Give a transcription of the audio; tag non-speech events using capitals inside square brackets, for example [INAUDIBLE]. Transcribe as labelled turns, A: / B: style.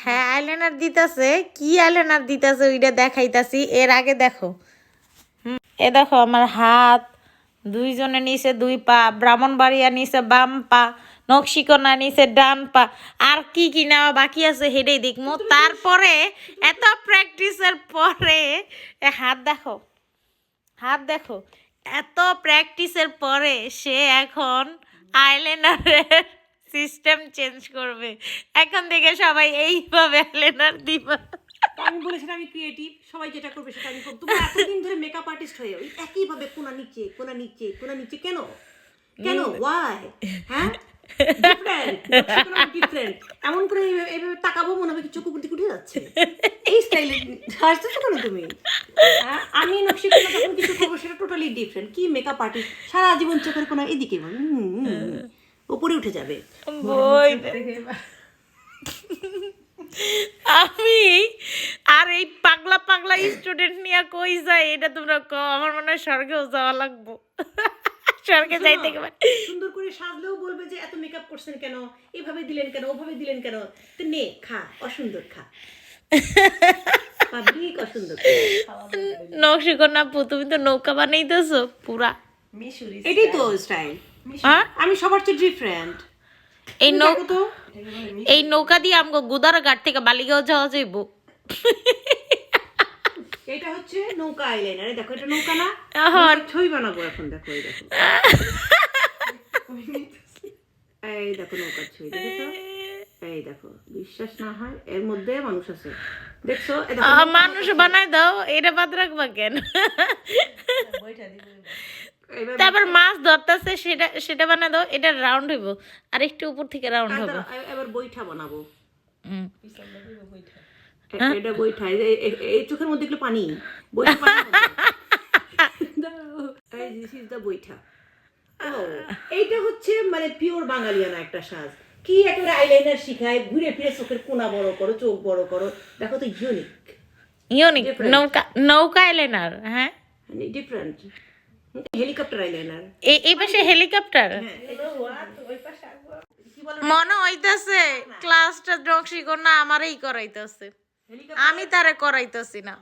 A: হ্যাঁ আইলাইনার দিতেছে। কি আইলাইনার দিতেছে ওইটা দেখাইতাছি। এর আগে দেখো। এ দেখো আমার হাত। দুইজনে নিচে দুই পা ব্রাহ্মণ ব্রাহ্মণবাড়িয়া নিচে বাম পা, নকশিকোনা নিচে ডান পা। আর কি কি নেওয়া বাকি আছে হেডেই দেখব তারপরে, এত প্র্যাকটিসের পরে হাত দেখো। হাত দেখো। এত প্র্যাকটিসের পরে সে এখন আইলাইনারের সিস্টেম চেঞ্জ করবে। এখন থেকে সবাই এইভাবে আইলাইনার দিবা।
B: আমি বলেছিলাম আমি ক্রিয়েটিভ সবাই যেটা করবে সেটা আমি করব। তুমি এতদিন ধরে মেকআপ আর্টিস্ট হয়ে ওই একইভাবে কোনা নিচে কোনা নিচে কোনা নিচে কেন? কেন? ওয়াই হ্যাঁ? ডিফারেন্ট এমন করে এইভাবে- তাকাবো মনে হবে কি চোখ উপর দিকে যাচ্ছে। এই স্টাইলে হাসতেছো কেন তুমি? হ্যাঁ? আমি নকশি কোনা কিছু করব সেটা টোটালি ডিফারেন্ট কি মেকআপ আর্টিস্ট সারা জীবন চোখের কোনা এদিকে। উপরে উঠে যাবে।
A: বই আমি আর এই পাগলা পাগলা স্টুডেন্ট নিয়ে কই যায় এটা তোমরা কও। আমার মনে হয় স্বর্গেও যাওয়া লাগবো। স্বর্গে যাইতে গেলে।
B: সুন্দর করে সাজলেও বলবে যে এত মেকআপ করছেন কেন? এভাবে দিলেন কেন? ওভাবে দিলেন কেন? তো নে খা অসুন্দর খা। পাবলিক অসুন্দর খা।
A: নকশিকন্যা পু তুমি তো নৌকা বানাইতেছো পুরা।
B: এটাই তো স্টাইল আমি সবার চেয়ে ডিফারেন্ট
A: এই নৌ
B: দেখো তো।
A: এই নৌকা দিয়ে আমাকে গুদার ঘাট থেকে বালিগাঁও যাওয়া যাইব।
B: এটা হচ্ছে নৌকা আইলাইনার দেখো এটা নৌকা না? নৌকার ছবি বানাবো এখন দেখো এই দেখো। এই দেখো নৌকার ছবি দেখেছ? এই দেখো বিশ্বাস না হয় এর মধ্যে মানুষ আছে। দেখছ? দেখো
A: মানুষ বানাই দাও এটা বাদ রাখবা কেন? তারপর মাছ ধরতেছে সেটা সেটা বানাই দাও এটা রাউন্ড হইব। আর একটু উপর থেকে রাউন্ড হবে
B: এবার বইটা বানাবো। এটা এই চোখের মধ্যে এগুলো পানি। বইটা পানি [LAUGHS] এই দিস ইজ দা এইটা হচ্ছে মানে পিওর বাঙালিয়ানা একটা সাজ। কি একটা আইলাইনার শিখায় ঘুরে ফিরে চোখের কোনা বড় করো চোখ বড় করো। দেখো তো ইউনিক
A: ইউনিক নৌকা নৌকা আইলাইনার হ্যাঁ?
B: ডিফারেন্ট হেলিকপ্টার আইলাইনার
A: এই- এই পাশে হেলিকপ্টার
B: হ্যাঁ
A: মনে হইতাছে ক্লাসটা নকশি না আমারই করাইতেছে। আমি তারে করাইতেছি না।